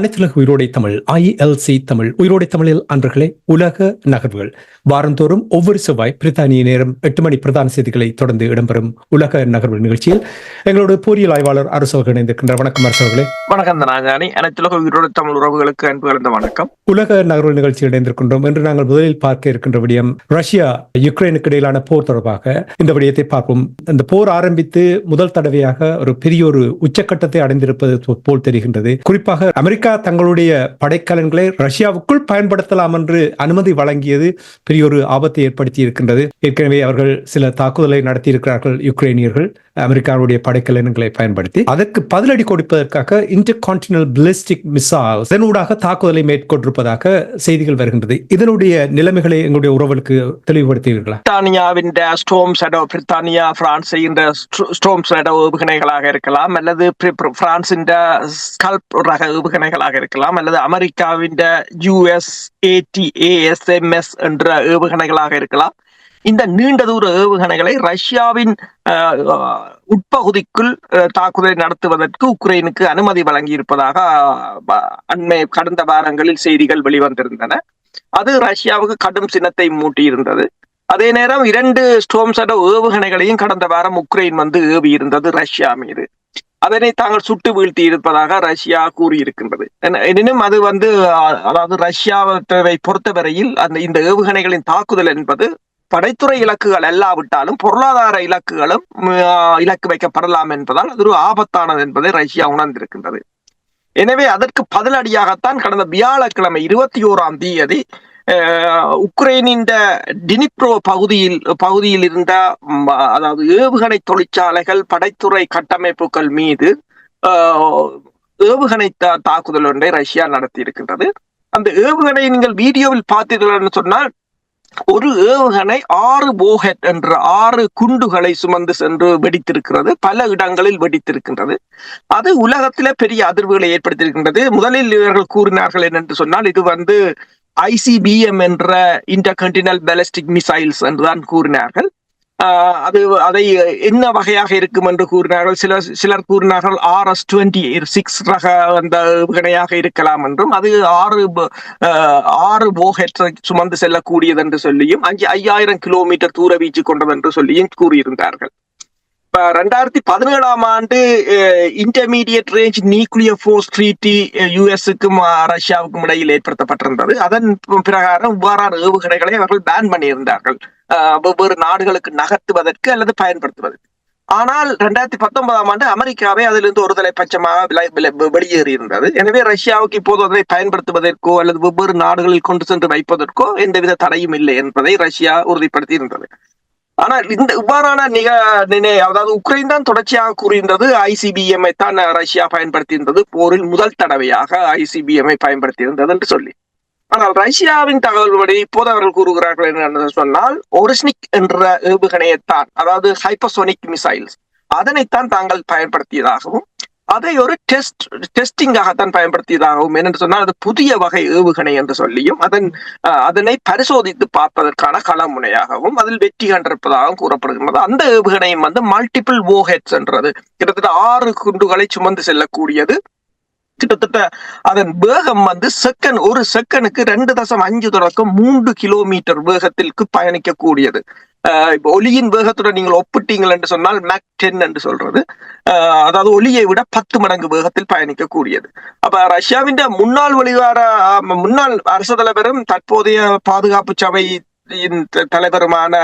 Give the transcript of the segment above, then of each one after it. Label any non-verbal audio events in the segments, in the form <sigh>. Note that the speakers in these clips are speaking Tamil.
அனைத்துலக உயிரோடை தமிழ் ஐஎல்சி தமிழ் உயிரோடை தமிழில் அன்றர்களே உலக நகர்வுகள். வாரந்தோறும் ஒவ்வொரு செவ்வாய் பிரித்தானிய நேரம் எட்டு மணி பிரதான செய்திகளை தொடர்ந்து இடம்பெறும் உலக நகர்வு நிகழ்ச்சியில் எங்களோட போரியல் ஆய்வாளர் அரசவர்கள் இணைந்திருக்கின்றார் வணக்கம் அரசவர்களே வணக்கம் தனாஜானி அனைத்துலக உயிரோடு தமிழ் உறவுகளுக்கு அன்பு கலந்த வணக்கம். உலக நகர்வு நிகழ்ச்சியில் இணைந்திருக்கின்றோம். என்று நாங்கள் முதலில் பார்க்க இருக்கின்ற விடயம் ரஷ்யா யுக்ரைனுக்கு இடையிலான போர் தொடர்பாக இந்த விடயத்தை பார்ப்போம். இந்த போர் ஆரம்பித்து முதல் தடவையாக ஒரு பெரிய ஒரு உச்சக்கட்டத்தை அடைந்திருப்பது போல் தெரிகின்றது. குறிப்பாக அமெரிக்கா அமெரிக்கா தங்களுடைய படைக்கலன்களை ரஷ்யாவுக்குள் பயன்படுத்தலாம் என்று அனுமதி வழங்கியது பெரிய ஒரு ஆபத்தை ஏற்படுத்தி இருக்கின்றது ஏற்கனவே அவர்கள் சில தாக்குதலை நடத்தியிருக்கிறார்கள் யுக்ரைனியர்கள். அமெரிக்காவுடைய படைக்கலன்களை பயன்படுத்தி அதற்கு பதிலடி கொடுப்பதற்காக இன்டர் கான்டினல் பிலிஸ்டிக் மிசைல் இதனூடாக தாக்குதலை மேற்கொண்டிருப்பதாக செய்திகள் வருகின்றது. இதனுடைய நிலைமைகளை எங்களுடைய உறவுகளுக்கு தெளிவுபடுத்தீர்களா பிரித்தானியாவின் ஸ்டோம் ஷடோ பிரித்தானியா பிரான்ஸ் செய்கின்ற ஸ்டோம் ஷடோ ஏவுகணைகளாக இருக்கலாம் அல்லது பிரான்ஸ் பிரி- ஸ்கல்ப் ரக ஏவுகணைகள் ஏவுகணைகளாக இருக்கலாம் அல்லது அமெரிக்காவின் யூஎஸ் ஏடிஏஎஸ்எம்எஸ் என்ற ஏவுகணைகளாக இருக்கலாம். இந்த நீண்ட தூர ஏவுகணைகளை ரஷ்யாவின் உட்பகுதிக்குள் தாக்குதலை நடத்துவதற்கு உக்ரைனுக்கு அனுமதி வழங்கியிருப்பதாக அண்மை கடந்த வாரங்களில் செய்திகள் வெளிவந்திருந்தன. அது ரஷ்யாவுக்கு கடும் சின்னத்தை மூட்டியிருந்தது. அதே நேரம் இரண்டு ஸ்டோம் சட ஏவுகணைகளையும் கடந்த வாரம் உக்ரைன் வந்து ஏவி இருந்தது ரஷ்யா மீது. அதனை தாங்கள் சுட்டு வீழ்த்தி இருப்பதாக ரஷ்யா கூறியிருக்கின்றது. என- எனினும் அது வந்து அதாவது ரஷ்யாவை பொறுத்தவரையில் அந்த இந்த ஏவுகணைகளின் தாக்குதல் என்பது படைத்துறை இலக்குகள் அல்லாவிட்டாலும் பொருளாதார இலக்குகளும் அஹ், இலக்கு வைக்கப்படலாம் என்பதால் அது ஒரு ஆபத்தானது என்பதை ரஷ்யா உணர்ந்திருக்கின்றது. எனவே அதற்கு பதிலடியாகத்தான் கடந்த வியாழக்கிழமை இருபத்தி ஓராம் தேதி உக்ரைனின் டினிப்ரோ பகுதியில் பகுதியில் இருந்த அதாவது ஏவுகணை தொழிற்சாலைகள் படைத்துறை கட்டமைப்புகள் மீது ஏவுகணை தா- தாக்குதல் ஒன்றை ரஷ்யா நடத்தி இருக்கின்றது அந்த ஏவுகணை நீங்கள் வீடியோவில் பார்த்தீர்கள் என்று சொன்னால் ஒரு ஏவுகணை ஆறு போஹெட் என்ற ஆறு குண்டுகளை சுமந்து சென்று வெடித்திருக்கிறது. பல இடங்களில் வெடித்திருக்கின்றது. அது உலகத்திலே பெரிய அதிர்வுகளை ஏற்படுத்தியிருக்கின்றது. முதலில் இவர்கள் கூறினார்கள் என்னென்று சொன்னால் இது வந்து ஐசிபிஎம் என்ற இன்டர்கண்டினல் பேலஸ்டிக் மிசைல்ஸ் என்றுதான் கூறினார்கள். ஆஹ் அது அதை என்ன வகையாக இருக்கும் என்று கூறினார்கள்? சிலர் சிலர் கூறினார்கள் ஆர்எஸ் டுவெண்ட்டி சிக்ஸ் ரக அந்த வினையாக இருக்கலாம் என்றும் அது ஆறு ஆஹ் ஆறு போஹெட் சுமந்து செல்லக்கூடியது என்று சொல்லியும் அஞ்சு ஐயாயிரம் கிலோமீட்டர் தூர வீச்சு கொண்டது என்று சொல்லியும் கூறியிருந்தார்கள். இப்ப ரெண்டாயிரத்தி பதினேழாம் ஆண்டு intermediate range nuclear force treaty யுஎஸ்க்கும் ரஷ்யாவுக்கும் இடையில் ஏற்படுத்தப்பட்டிருந்தது. அதன் பிரகாரம் இவ்வாறான ஏவுகணைகளை அவர்கள் பேன் பண்ணியிருந்தார்கள். வெவ்வேறு நாடுகளுக்கு நகர்த்துவதற்கு அல்லது பயன்படுத்துவதற்கு. ஆனால் ரெண்டாயிரத்தி பத்தொன்பதாம் ஆண்டு அமெரிக்காவே அதிலிருந்து ஒரு பட்சமாக வெளியேறியிருந்தது வெளியேறி இருந்தது எனவே ரஷ்யாவுக்கு இப்போது அதனை பயன்படுத்துவதற்கோ அல்லது வெவ்வேறு நாடுகளில் கொண்டு சென்று வைப்பதற்கோ எந்தவித தடையும் இல்லை என்பதை ரஷ்யா உறுதிப்படுத்தி இருந்தது ஆனால் இந்த இவ்வாறான நிக நினை அதாவது உக்ரைன் தான் தொடர்ச்சியாக கூறுகின்றது ஐசிபிஎம்ஐ தான் ரஷ்யா பயன்படுத்தியிருந்தது போரில் முதல் தடவையாக ஐசிபிஎம்ஐ பயன்படுத்தியிருந்தது என்று சொல்லி. ஆனால் ரஷ்யாவின் தகவல்படி இப்போது அவர்கள் கூறுகிறார்கள் என்ன சொன்னால் ஒரிஸ்னிக் என்ற ஏவுகணையைத்தான் அதாவது ஹைப்பசோனிக் மிசைல்ஸ் அதனைத்தான் தாங்கள் பயன்படுத்தியதாகவும் அதை ஒரு டெஸ்ட் டெஸ்டிங்காகத்தான் பயன்படுத்தியதாகவும் என்னென்று சொன்னால் அது புதிய வகை ஏவுகணை என்று சொல்லியும் அதன் அதனை பரிசோதித்து பார்ப்பதற்கான களமுனையாகவும் அதில் வெற்றி கண்டிருப்பதாகவும் கூறப்படுகின்றது. அந்த ஏவுகணையும் வந்து மல்டிபிள் ஓஹெட்ஸ் என்றது. கிட்டத்தட்ட ஆறு குண்டுகளை சுமந்து செல்லக்கூடியது. கிட்டத்தட்ட அதன் வேகம் வந்து செகண்ட் ஒரு செகண்டுக்கு ரெண்டு தசம் அஞ்சு தொடக்கம் மூன்று கிலோமீட்டர் வேகத்திற்கு பயணிக்கக்கூடியது. இப்போ ஒலியின் வேகத்துடன் நீங்கள் ஒப்பிட்டீங்கள் என்று சொன்னால் மேக் டென் என்று சொல்றது. அதாவது ஒலியை விட பத்து மடங்கு வேகத்தில் பயணிக்கக்கூடியது. அப்ப ரஷ்யாவின் முன்னாள் வெளிவார முன்னாள் அரசு தலைவரும் தற்போதைய பாதுகாப்பு சபையின் தலைவருமான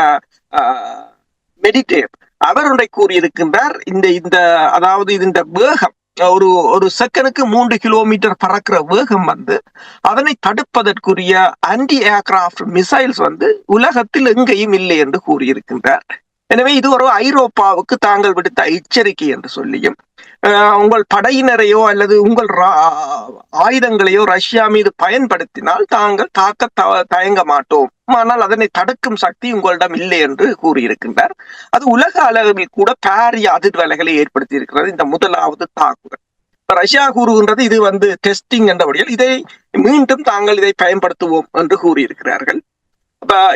மெடிடேவ் அவர் ஒன்றை கூறியிருக்கின்றார். இந்த இந்த அதாவது இந்த வேகம் ஒரு ஒரு செகண்டுக்கு மூன்று கிலோமீட்டர் பறக்கிற வேகம் வந்து அதனை தடுப்பதற்குரிய ஆன்டி ஏர்கிராப்ட் மிசைல்ஸ் வந்து உலகத்தில் எங்கேயும் இல்லை என்று கூறியிருக்கின்றார். எனவே இது ஒரு ஐரோப்பாவுக்கு தாங்கள் விடுத்த எச்சரிக்கை என்று சொல்லியும் உங்கள் படையினரையோ அல்லது உங்கள் ஆயுதங்களையோ ரஷ்யா மீது பயன்படுத்தினால் தாங்கள் தாக்க த- தயங்க மாட்டோம். ஆனால் அதனை தடுக்கும் சக்தி உங்களிடம் இல்லை என்று கூறியிருக்கின்றார். அது உலக அளவில் கூட பாரிய அதிர்வலைகளை ஏற்படுத்தி இருக்கிறது இந்த முதலாவது தாக்குதல். இப்ப ரஷ்யா கூறுகின்றது இது வந்து டெஸ்டிங் என்றபடியால் இதை மீண்டும் தாங்கள் இதை பயன்படுத்துவோம் என்று கூறியிருக்கிறார்கள்.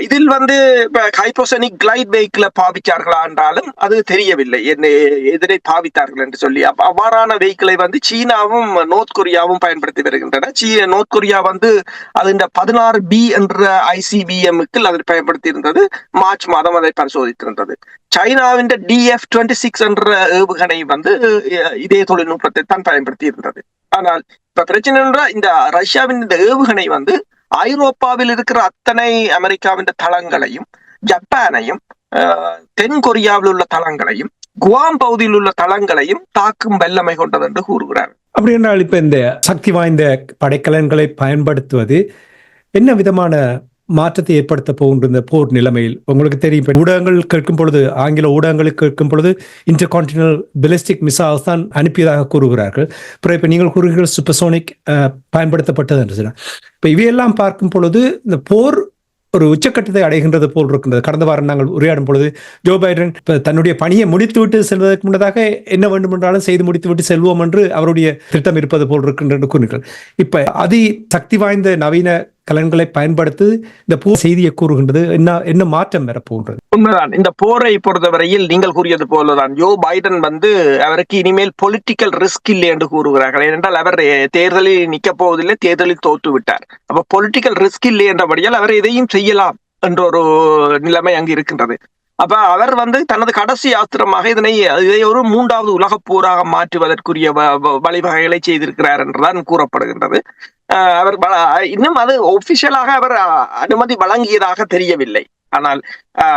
இதில் வந்து இப்ப ஹைப்போசனிக் கிளைட் வெஹிக்கிள பாவித்தார்களா என்றாலும் அது தெரியவில்லை. என்ன எதிரை பாவித்தார்கள் என்று சொல்லி. அவ்வாறான வெஹிக்கிளை வந்து சீனாவும் நோர்த் கொரியாவும் பயன்படுத்தி வருகின்றன. சீ நோர்த் கொரியா வந்து அது பதினாறு பி என்ற ஐசிபிஎம்க்கு அதை பயன்படுத்தி இருந்தது மார்ச் மாதம் அதை பரிசோதித்திருந்தது. சைனாவின் டிஎஃப் டுவெண்ட்டி சிக்ஸ் என்ற ஏவுகணை வந்து இதே தொழில்நுட்பத்தை தான் பயன்படுத்தி இருந்தது ஆனால் இப்ப பிரச்சனை என்றால் இந்த ரஷ்யாவின் இந்த ஏவுகணை வந்து ஐரோப்பாவில் இருக்கிற அத்தனை அமெரிக்காவின் தளங்களையும் ஜப்பானையும் அஹ், தென் கொரியாவில் உள்ள தளங்களையும் குவாம் பகுதியில் உள்ள தளங்களையும் தாக்கும் வல்லமை கொண்டது என்று கூறுகிறார். அப்படி என்றால் இப்ப இந்த சக்தி வாய்ந்த படைக்கலன்களை பயன்படுத்துவது என்ன விதமான மாற்றத்தை ஏற்படுத்த போகின்ற இந்த போர் நிலைமையில் உங்களுக்கு தெரியும். இப்போ ஊடகங்கள் கேட்கும் பொழுது ஆங்கில ஊடகங்கள் கேட்கும் பொழுது இன்டர் கான்டினல் பெலிஸ்டிக் மிசைல்ஸ் தான் அனுப்பியதாக கூறுகிறார்கள். அப்புறம் இப்ப நீங்கள் கூறுகிறீர்கள் சூப்பர்சோனிக் பயன்படுத்தப்பட்டது என்று சொன்னார். இப்ப இவையெல்லாம் பார்க்கும் பொழுது இந்த போர் ஒரு உச்சக்கட்டத்தை அடைகின்றது போல் இருக்கின்றது. கடந்த வாரம் நாங்கள் உரையாடும் பொழுது ஜோ பைடன் தன்னுடைய பணியை முடித்துவிட்டு செல்வதற்கு முன்னதாக என்ன வேண்டுமென்றாலும் செய்து முடித்துவிட்டு செல்வோம் என்று அவருடைய திட்டம் இருப்பது போல் இருக்கின்றது கூறுங்கள் இப்ப அதி சக்தி வாய்ந்த நவீன கலன்களை பயன்படுத்தி இந்த போர் செய்தியை கூறுகின்றது. என்ன என்ன மாற்றம் வரப்போகின்றது? உண்மைதான். இந்த போரை பொறுத்தவரையில் நீங்கள் கூறியது போலதான். ஜோ பைடன் வந்து அவருக்கு இனிமேல் பொலிட்டிக்கல் ரிஸ்க் இல்லை என்று கூறுகிறார்கள். ஏனென்றால் அவர் தேர்தலில் நிக்க போவதில்லை தேர்தலில் தோற்று விட்டார். அப்ப பொலிட்டிக்கல் ரிஸ்க் இல்லை என்றபடியால் அவர் எதையும் செய்யலாம் என்ற ஒரு நிலைமை அங்கு இருக்கின்றது. அப்ப அவர் வந்து தனது கடைசி ஆஸ்திரமாக இதனை இதை ஒரு மூன்றாவது உலக போராக மாற்றுவதற்குரிய வ- வ- வழிவகைகளை செய்திருக்கிறார் என்றுதான் கூறப்படுகின்றது. அவர் இன்னும் அது ஒபிஷியலாக அவர் அனுமதி வழங்கியதாக தெரியவில்லை. ஆனால்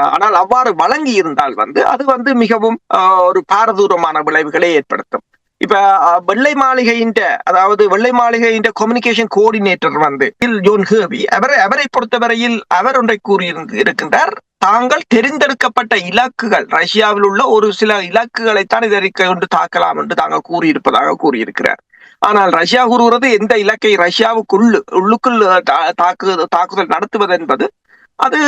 ஆனால் அவ்வாறு வழங்கி இருந்தால் வந்து அது வந்து மிகவும் ஆஹ் ஒரு பாரதூரமான விளைவுகளை ஏற்படுத்தும். இப்ப வெள்ளை மாளிகையின் அதாவது வெள்ளை மாளிகையின் கம்யூனிகேஷன் கோஆர்டினேட்டர் வந்து ஜோன் ஹேவி அவரை அவரை பொறுத்தவரையில் அவர் ஒன்றை கூறியிருந்து இருக்கின்றார். தாங்கள் தெரிந்தெடுக்கப்பட்ட இலக்குகள் ரஷ்யாவில் உள்ள ஒரு சில இலக்குகளைத்தான் இதற்கு கொண்டு தாக்கலாம் என்று தாங்கள் கூறியிருப்பதாக கூறியிருக்கிறார். ஆனால் ரஷ்யா கூறுகிறது எந்த இலக்கை ரஷ்யாவுக்குள் உள்ளுக்குள் தாக்கு தாக்குதல் நடத்துவது என்பது அது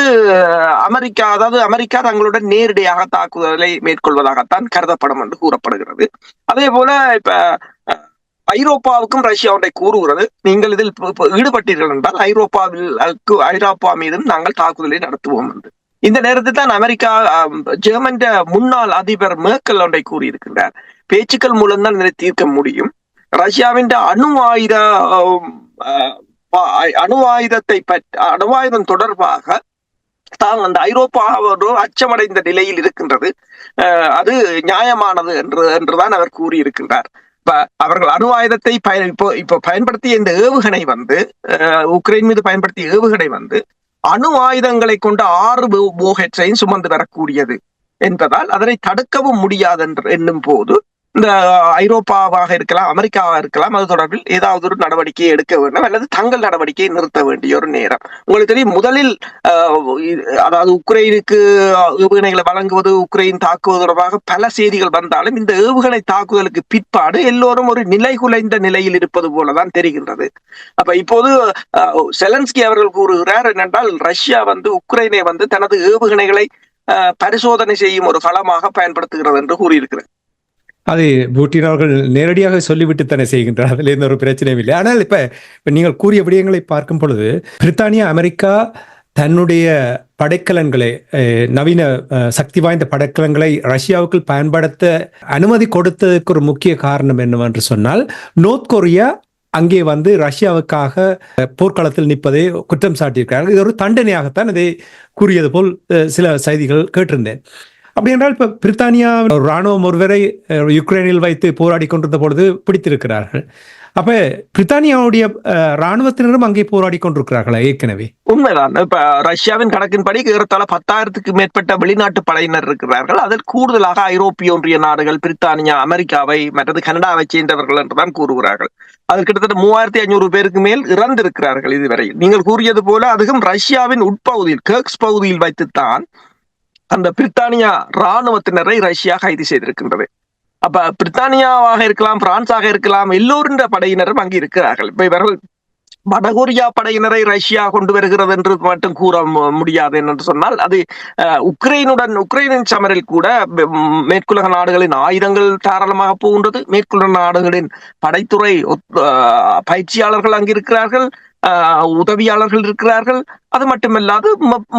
அமெரிக்கா அதாவது அமெரிக்கா தங்களுடன் நேரடியாக தாக்குதலை மேற்கொள்வதாகத்தான் கருதப்படும் என்று கூறப்படுகிறது. அதே போல இப்ப ஐரோப்பாவுக்கும் ரஷ்யா ஒன்றை கூறுகிறது. நீங்கள் இதில் ஈடுபட்டீர்கள் என்றால் ஐரோப்பாவில் ஐரோப்பா மீதும் நாங்கள் தாக்குதலை நடத்துவோம் என்று. இந்த நேரத்தில் தான் அமெரிக்கா அஹ், ஜெர்மன் முன்னாள் அதிபர் மேர்க்கல் ஒன்றை கூறியிருக்கின்றார். பேச்சுக்கள் மூலம்தான் இதனை தீர்க்க முடியும். ரஷ்யாவின் அணு ஆயுத அணு ஆயுதத்தை பற்றி அணு ஆயுதம் தொடர்பாக தான் அந்த ஐரோப்பா ஒரு அச்சமடைந்த நிலையில் இருக்கின்றது அது நியாயமானது என்று என்றுதான் அவர் கூறியிருக்கின்றார் இப்ப அவர்கள் அணு ஆயுதத்தை பயன் இப்போ இப்போ பயன்படுத்திய இந்த ஏவுகணை வந்து உக்ரைன் மீது பயன்படுத்திய ஏவுகணை வந்து அணு ஆயுதங்களை கொண்ட ஆறு போகெட்ஸையும் சுமந்து வரக்கூடியது என்பதால் அதனை தடுக்கவும் முடியாது என்று என்னும் போது இந்த ஐரோப்பாவாக இருக்கலாம் அமெரிக்காவாக இருக்கலாம் அது தொடர்பில் ஏதாவது ஒரு நடவடிக்கையை எடுக்க வேண்டும் அல்லது தங்கள் நடவடிக்கையை நிறுத்த வேண்டிய ஒரு நேரம். உங்களுக்கு தெரியும் முதலில் அஹ், அதாவது உக்ரைனுக்கு ஏவுகணைகளை வழங்குவது உக்ரைன் தாக்குவது தொடர்பாக பல செய்திகள் வந்தாலும் இந்த ஏவுகணை தாக்குதலுக்கு பிற்பாடு எல்லோரும் ஒரு நிலை குலைந்த நிலையில் இருப்பது போலதான் தெரிகின்றது. அப்ப இப்போது செலன்ஸ்கி அவர்கள் கூறுகிறார் என்னென்றால் ரஷ்யா வந்து உக்ரைனை வந்து தனது ஏவுகணைகளை அஹ், பரிசோதனை செய்யும் ஒரு களமாக பயன்படுத்துகிறது என்று கூறியிருக்கிறார். அது பூட்டின் அவர்கள் நேரடியாக சொல்லிவிட்டு தானே செய்கின்றார். அதுல எந்த ஒரு பிரச்சனையும் இல்லை. ஆனால் இப்ப இப்ப நீங்கள் கூறிய விடயங்களை பார்க்கும் பொழுது பிரித்தானியா அமெரிக்கா தன்னுடைய படைக்கலன்களை நவீன சக்தி வாய்ந்த படைக்கலன்களை ரஷ்யாவுக்குள் பயன்படுத்த அனுமதி கொடுத்ததுக்கு ஒரு முக்கிய காரணம் என்னவென்று சொன்னால் நோர்த் கொரியா அங்கே வந்து ரஷ்யாவுக்காக போர்க்களத்தில் நிற்பதை குற்றம் சாட்டியிருக்கிறார்கள். இது ஒரு தண்டனையாகத்தான் இதை கூறியது போல் சில செய்திகள் கேட்டிருந்தேன். அப்படி என்றால் பிரித்தானியா ராணுவம் ஒருவரை யுக்ரைனில் வைத்து போராடி கொண்டிருந்த பொழுது பிடித்திருக்கிறார்கள். அப்ப பிரித்தானியாவுடைய ராணுவத்தினரும் அங்கே போராடி கொண்டிருக்கிறார்களா ஏற்கனவே? உண்மைதான். இப்ப ரஷ்யாவின் கணக்கின்படி ஏறத்தாழ பத்தாயிரத்துக்கு மேற்பட்ட வெளிநாட்டு படையினர் இருக்கிறார்கள். அதில் கூடுதலாக ஐரோப்பிய ஒன்றிய நாடுகள் பிரித்தானியா அமெரிக்காவை மற்றது கனடாவை சேர்ந்தவர்கள் என்றுதான் கூறுகிறார்கள். அது கிட்டத்தட்ட மூவாயிரத்தி ஐநூறு பேருக்கு மேல் இறந்திருக்கிறார்கள் இதுவரை. நீங்கள் கூறியது போல அதுவும் ரஷ்யாவின் உட்பகுதியில் கேக்ஸ் பகுதியில் வைத்துத்தான் அந்த பிரித்தானியா இராணுவத்தினரை ரஷ்யா கைது செய்திருக்கின்றது. அப்ப பிரித்தானியாவாக இருக்கலாம் பிரான்ஸாக இருக்கலாம் எல்லோருன்ற படையினரும் அங்கு இருக்கிறார்கள். இப்ப இவர்கள் வடகொரியா படையினரை ரஷ்யா கொண்டு வருகிறது என்று மட்டும் கூற மு- முடியாது என்று சொன்னால் அது அஹ், உக்ரைனுடன் உக்ரைனின் சமரில் கூட மேற்குலக நாடுகளின் ஆயுதங்கள் தாராளமாக போகின்றது. மேற்குலக நாடுகளின் படைத்துறை பயிற்சியாளர்கள் அங்கு இருக்கிறார்கள். உதவியாளர்கள் இருக்கிறார்கள். அது மட்டுமல்லாது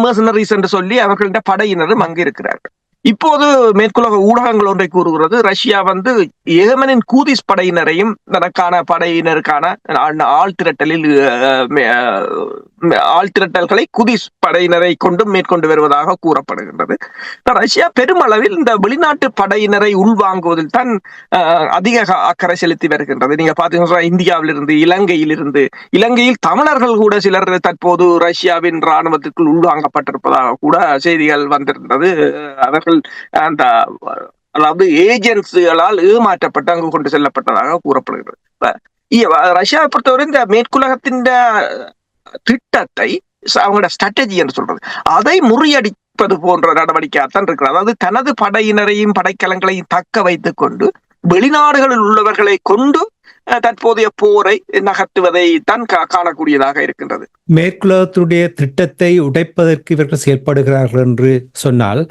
மெர்சனரிஸ் என்று சொல்லி அவர்களுடைய படையினரும் அங்கு இருக்கிறார்கள். இப்போது மேற்குலக ஊடகங்கள் ஒன்றை கூறுகிறது. ரஷ்யா வந்து ஏமனின் கூதிஸ் படையினரையும் தனக்கான படையினருக்கான ஆ- ஆள் திரட்டலில் ஆள் திரட்டல்களை குதிஸ் படையினரை கொண்டும் மேற்கொண்டு வருவதாக கூறப்படுகின்றது. ரஷ்யா பெருமளவில் இந்த வெளிநாட்டு படையினரை உள்வாங்குவதில் தான் அதிக அக்கறை செலுத்தி வருகின்றது. நீங்க பாத்தீங்கன்னா இந்தியாவிலிருந்து இலங்கையிலிருந்து இலங்கையில் தமிழர்கள் கூட சிலர் தற்போது ரஷ்யாவின் ராணுவத்திற்குள் உள்வாங்கப்பட்டிருப்பதாக கூட செய்திகள் வந்திருந்தது. அவர்கள் அந்த அதாவது ஏஜென்சிகளால் ஏமாற்றப்பட்டு அங்கு கொண்டு செல்லப்பட்டதாக கூறப்படுகிறது. ரஷ்யாவை பொறுத்தவரை இந்த மேற்குலகத்தின் திட்டத்தை அவங்களோட ஸ்ட்ராட்டஜி என்று சொல்றது. அதை முறியடிப்பது போன்ற நடவடிக்கையாகத்தான் இருக்கிறது. அதாவது தனது படையினரையும் படைக்கலங்களையும் தக்க வைத்துக் கொண்டு வெளிநாடுகளில் உள்ளவர்களை கொண்டு தற்போதைய போரை நகர்த்துவதை தான் காணக்கூடியதாக இருக்கின்றது. மேற்குலகத்துடைய திட்டத்தை உடைப்பதற்கு இவர்கள் செயல்படுகிறார்கள் என்று சொன்னால்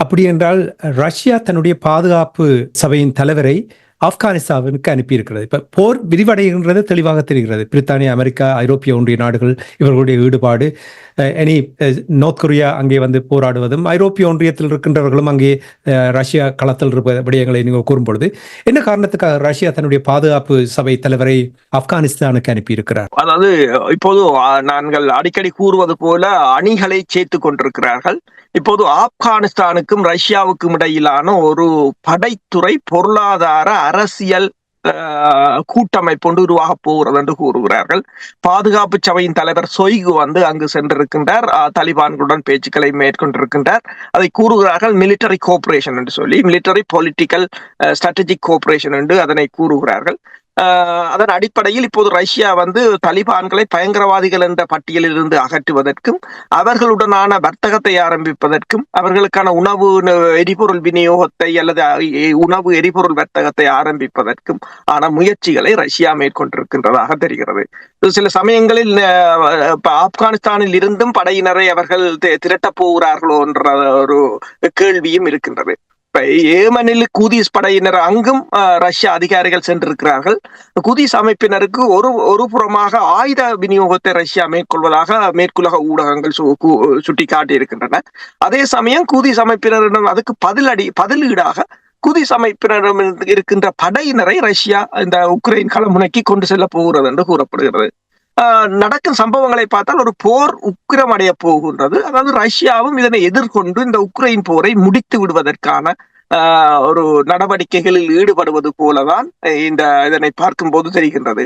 அப்படி என்றால் ரஷ்யா தன்னுடைய பாதுகாப்பு சபையின் தலைவரை ஆப்கானிஸ்தானுக்கு அனுப்பியிருக்கிறது. இப்ப போர் விரிவடைகின்றது தெளிவாக தெரிகிறது. பிரித்தானியா அமெரிக்கா ஐரோப்பிய ஒன்றிய நாடுகள் இவர்களுடைய ஈடுபாடு அஹ், நோர்த் கொரியா அங்கே வந்து போராடுவதும் ஐரோப்பிய ஒன்றியத்தில் இருக்கின்றவர்களும் அங்கே அஹ், ரஷ்யா களத்தில் இருப்ப விடயங்களை நீங்கள் கூறும்பொழுது என்ன காரணத்துக்காக ரஷ்யா தன்னுடைய பாதுகாப்பு சபை தலைவரை ஆப்கானிஸ்தானுக்கு அனுப்பியிருக்கிறார்? அதாவது இப்போது நாங்கள் அடிக்கடி கூறுவது போல அணிகளை சேர்த்து கொண்டிருக்கிறார்கள். இப்போது ஆப்கானிஸ்தானுக்கும் ரஷ்யாவுக்கும் இடையிலான ஒரு படைத்துறை பொருளாதார அரசியல் கூட்டமைப்பு ஒன்று உருவாக போகிறது என்று கூறுகிறார்கள். பாதுகாப்பு சபையின் தலைவர் சொய்கு வந்து அங்கு சென்றிருக்கின்றார். தலிபான்களுடன் பேச்சுக்களை மேற்கொண்டிருக்கின்றார். அதை கூறுகிறார்கள் மிலிட்டரி கோஆபரேஷன் என்று சொல்லி. மிலிட்டரி பொலிட்டிக்கல் ஸ்ட்ராட்டஜிக் கோஆபரேஷன் என்று அதனை கூறுகிறார்கள். அதன் அடிப்படையில் இப்போது ரஷ்யா வந்து தலிபான்களை பயங்கரவாதிகள் என்ற பட்டியலில் இருந்து அகற்றுவதற்கும் அவர்களுடனான வர்த்தகத்தை ஆரம்பிப்பதற்கும் அவர்களுக்கான உணவு எரிபொருள் விநியோகத்தை அல்லது உணவு எரிபொருள் வர்த்தகத்தை ஆரம்பிப்பதற்கும் ஆன முயற்சிகளை ரஷ்யா மேற்கொண்டிருக்கின்றதாக தெரிகிறது. சில சமயங்களில் அஹ், ஆப்கானிஸ்தானில் இருந்தும் படையினரை அவர்கள் தி- திரட்டப் போகிறார்களோ என்ற ஒரு கேள்வியும் இருக்கின்றது. ஏமனில் கூதிஸ் படையினர் அங்கும் ரஷ்ய அதிகாரிகள் சென்றிருக்கிறார்கள். குதிஸ் அமைப்பினருக்கு ஒரு ஒரு புறமாக ஆயுத விநியோகத்தை ரஷ்யா மேற்கொள்வதாக மேற்குலக ஊடகங்கள் சு- கு- சுட்டிக்காட்டி இருக்கின்றன அதே சமயம் குதிஸ் அமைப்பினரிடம் அதுக்கு பதிலடி பதிலீடாக குதிஸ் அமைப்பினரிடம் இருக்கின்ற படையினரை ரஷ்யா இந்த உக்ரைன் களமுனைக்கு கொண்டு செல்ல போகிறது என்று கூறப்படுகிறது. நடக்கும் சம்பவங்களை பார்த்தால் ஒரு போர் உக்கிரமடைய போகின்றது. அதாவது ரஷ்யாவும் இதனை எதிர்கொண்டு இந்த உக்ரைன் போரை முடித்து விடுவதற்கான ஒரு நடவடிக்கைகளில் ஈடுபடுவது போலதான் இந்த இதனை பார்க்கும்போது தெரிகின்றது.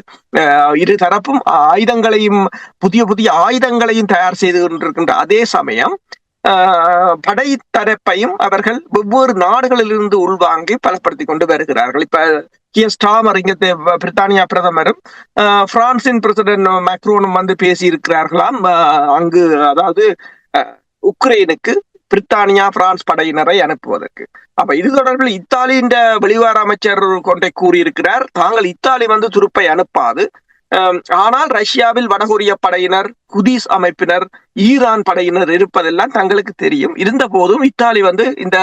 இரு தரப்பும் ஆயுதங்களையும் புதிய புதிய ஆயுதங்களையும் தயார் செய்து கொண்டிருக்கின்ற அதே சமயம் ஆஹ் அவர்கள் வெவ்வேறு நாடுகளிலிருந்து உள்வாங்கி பலப்படுத்தி கொண்டு வருகிறார்கள். இப்ப கியர் ஸ்டாமர் இங்க பிரித்தானியா பிரதமரும் ஆஹ் பிரான்சின் பிரசிடென்ட் மேக்ரோனும் வந்து பேசி இருக்கிறார்களாம் அங்கு அதாவது உக்ரைனுக்கு பிரித்தானியா பிரான்ஸ் படையினரை அனுப்புவதற்கு. அப்ப இது தொடர்பில் இத்தாலியின் வெளிவார அமைச்சர் கொண்டே கூறியிருக்கிறார். தாங்கள் இத்தாலி வந்து துருப்பை அனுப்பாது. ஆனால் ரஷ்யாவில் வடகொரிய படையினர் குதிஸ் அமைப்பினர் ஈரான் படையினர் இருப்பதெல்லாம் தங்களுக்கு தெரியும். இருந்த போதும் இத்தாலி வந்து இந்த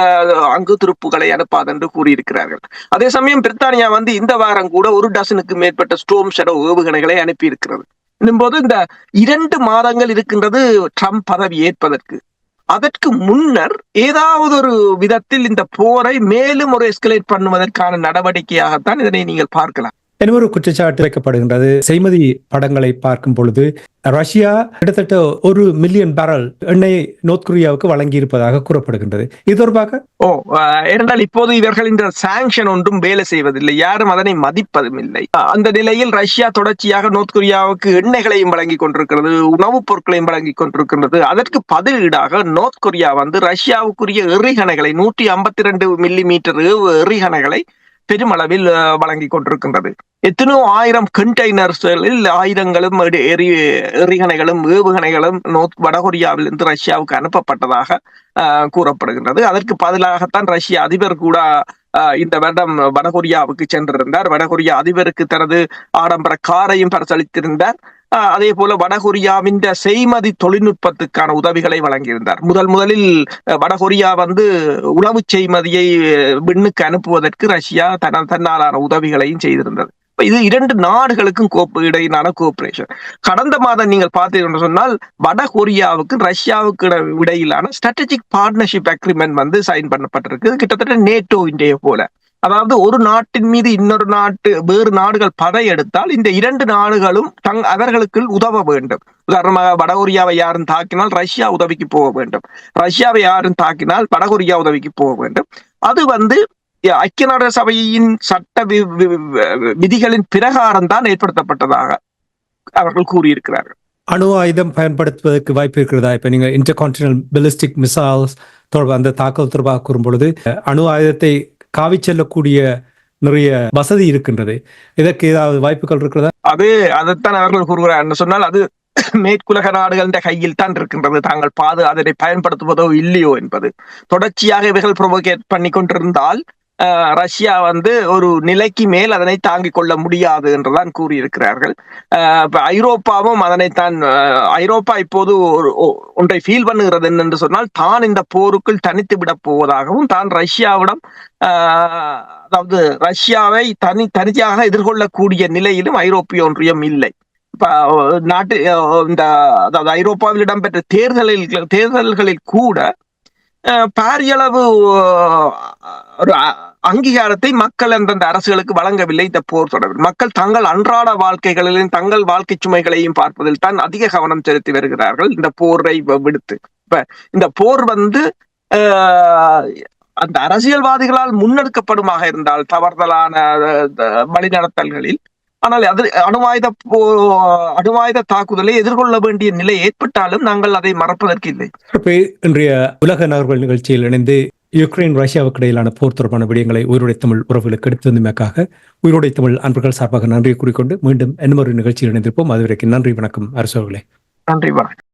அங்கு துருப்புகளை அனுப்பாது என்று கூறியிருக்கிறார்கள். அதே சமயம் பிரித்தானியா வந்து இந்த வாரம் கூட ஒரு டசனுக்கு மேற்பட்ட ஸ்டோம் ஷெடோ ஏவுகணைகளை அனுப்பி இருக்கிறது போது இந்த இரண்டு மாதங்கள் இருக்கின்றது ட்ரம்ப் பதவி ஏற்பதற்கு. அதற்கு முன்னர் ஏதாவது ஒரு விதத்தில் இந்த போரை மேலும் ஒரு எஸ்கலேட் பண்ணுவதற்கான நடவடிக்கையாகத்தான் இதனை நீங்கள் பார்க்கலாம். எனவே ஒரு குற்றச்சாட்டு வைக்கப்படுகின்றது. செய்மதி படங்களை பார்க்கும் பொழுது ரஷ்யா கிட்டத்தட்ட ஒரு மில்லியன் பேரல் எண்ணெய் நோர்த் கொரியாவுக்கு வழங்கி இருப்பதாக கூறப்படுகின்றது. இது தொடர்பாக ஓ ஏனென்றால் இப்போது இவர்கள் இந்த சாங்ஷன் ஒன்றும் வேலை செய்வதில்லை. யாரும் அதனை மதிப்பதும் இல்லை. அந்த நிலையில் ரஷ்யா தொடர்ச்சியாக நோர்த் கொரியாவுக்கு எண்ணெய்களையும் வழங்கி கொண்டிருக்கிறது உணவுப் பொருட்களையும் வழங்கி கொண்டிருக்கின்றது. அதற்கு பதிலீடாக நோர்த் கொரியா வந்து ரஷ்யாவுக்குரிய எறிகணைகளை நூற்றி ஐம்பத்தி ரெண்டு மில்லி மீட்டர் எறிகணைகளை பெருமளவில் வழங்கி கொண்டிருக்கின்றது. எத்தனையோ ஆயிரம் கண்டெய்னர்ஸ்களில் ஆயுதங்களும் எரி- எறிகணைகளும் ஏவுகணைகளும் நோர்த் வடகொரியாவில் இருந்து ரஷ்யாவுக்கு அனுப்பப்பட்டதாக அஹ், கூறப்படுகின்றது. அதற்கு பதிலாகத்தான் ரஷ்ய அதிபர் கூட இந்த வருடம் வடகொரியாவுக்கு சென்றிருந்தார். வடகொரியா அதிபருக்கு தனது ஆடம்பர காரையும் பரிசளித்திருந்தார். அதே போல வடகொரியாவின் செய்மதி தொழில்நுட்பத்துக்கான உதவிகளை வழங்கியிருந்தார். முதல் முதலில் வடகொரியா வந்து உளவு செய்மதியை விண்ணுக்கு அனுப்புவதற்கு ரஷ்யா தன தன்னாலான உதவிகளையும் செய்திருந்தது. இது இரண்டு நாடுகளுக்கும் கோப்பு இடையிலான கோஆபரேஷன் கடந்த மாதம் நீங்கள் பார்த்தீர்கள் சொன்னால் வடகொரியாவுக்கு ரஷ்யாவுக்கு இட- இடையிலான ஸ்ட்ராட்டஜிக் பார்ட்னர்ஷிப் அக்ரிமெண்ட் வந்து சைன் பண்ணப்பட்டிருக்கு. கிட்டத்தட்ட நேட்டோ இந்திய போல. அதாவது ஒரு நாட்டின் மீது இன்னொரு நாட்டு வேறு நாடுகள் படையெடுத்தால் இந்த இரண்டு நாடுகளும் தங் அவர்களுக்குள் உதவ வேண்டும். உதாரணமாக வடகொரியாவை யாரும் தாக்கினால் ரஷ்யா உதவிக்கு போக வேண்டும். ரஷ்யாவை யாரும் தாக்கினால் வடகொரியா உதவிக்கு போக வேண்டும். அது வந்து ஐக்கிய நாடுகள் சபையின் சட்ட வி- விதிகளின் பிரகாரம் தான் ஏற்படுத்தப்பட்டதாக அவர்கள் கூறியிருக்கிறார்கள். அணு ஆயுதம் பயன்படுத்துவதற்கு வாய்ப்பு இருக்கிறதா? இப்ப நீங்க இன்டர்கான்டினல் பெலிஸ்டிக் மிசைல்ஸ் தொடர்பாக அந்த தாக்கல் தொடர்பாக கூறும்பொழுது பொழுது அணு ஆயுதத்தை காவி செல்லக்கூடிய நிறைய வசதி இருக்கின்றது. இதற்கு ஏதாவது வாய்ப்புகள் இருக்கிறதா? அது அதைத்தான் அவர்கள் கூறுகிறார். என்று சொன்னால் அது <coughs> மேற்குலக நாடுகளின் கையில் தான் இருக்கின்றது. தாங்கள் பாது அதனை பயன்படுத்துவதோ இல்லையோ என்பது. தொடர்ச்சியாக இவைகள் ப்ரொவோகேட் பண்ணி கொண்டிருந்தால் ரஷ்யா வந்து ஒரு நிலைக்கு மேல் அதனை தாங்கிக் கொள்ள முடியாது என்றுதான் கூறியிருக்கிறார்கள். ஐரோப்பாவும் அதனைத்தான் ஐரோப்பா இப்போது ஒரு ஒன்றை ஃபீல் பண்ணுகிறது என்று சொன்னால் தான் இந்த போருக்குள் தனித்து விடப் போவதாகவும் தான் ரஷ்யாவிடம் அதாவது ரஷ்யாவை தனி தனியாக எதிர்கொள்ளக்கூடிய நிலையிலும் ஐரோப்பிய ஒன்றியம் இல்லை. நாட்டு இந்த அதாவது ஐரோப்பாவில் இடம்பெற்ற தேர்தலில் தேர்தல்களில் கூட பாரியளவு ஒரு அங்கீகாரத்தை மக்கள் அந்தந்த அரசுகளுக்கு வழங்கவில்லை. இந்த போர் தொடர்பில் மக்கள் தங்கள் அன்றாட வாழ்க்கைகளிலும் தங்கள் வாழ்க்கை சுமைகளையும் பார்ப்பதில் தான் அதிக கவனம் செலுத்தி வருகிறார்கள். இந்த போரை விடுத்து. இப்ப இந்த போர் வந்து அந்த அரசியல்வாதிகளால் முன்னெடுக்கப்படுமாக இருந்தால் தவறுதலான வழிநடத்தல்களில் ஆனால் அது அணுவாயுத அணுவாயுத தாக்குதலை எதிர்கொள்ள வேண்டிய நிலை ஏற்பட்டாலும் நாங்கள் அதை மறப்பதற்கு இல்லை. இன்றைய உலக நகர்வுகள் நிகழ்ச்சியில் இணைந்து யுக்ரைன் ரஷ்யாவுக்கு இடையிலான போர் தொடர்பான விடயங்களை உயிரோடை தமிழ் உறவுகளுக்கு எடுத்து வந்தமைக்காக உயிரோடை தமிழ் அன்பர்கள் சார்பாக நன்றியை கூறிக்கொண்டு மீண்டும் இன்னொரு நிகழ்ச்சியில் இணைந்திருப்போம். அதுவரைக்கும் நன்றி வணக்கம் அரசு அவர்களே. நன்றி வணக்கம்.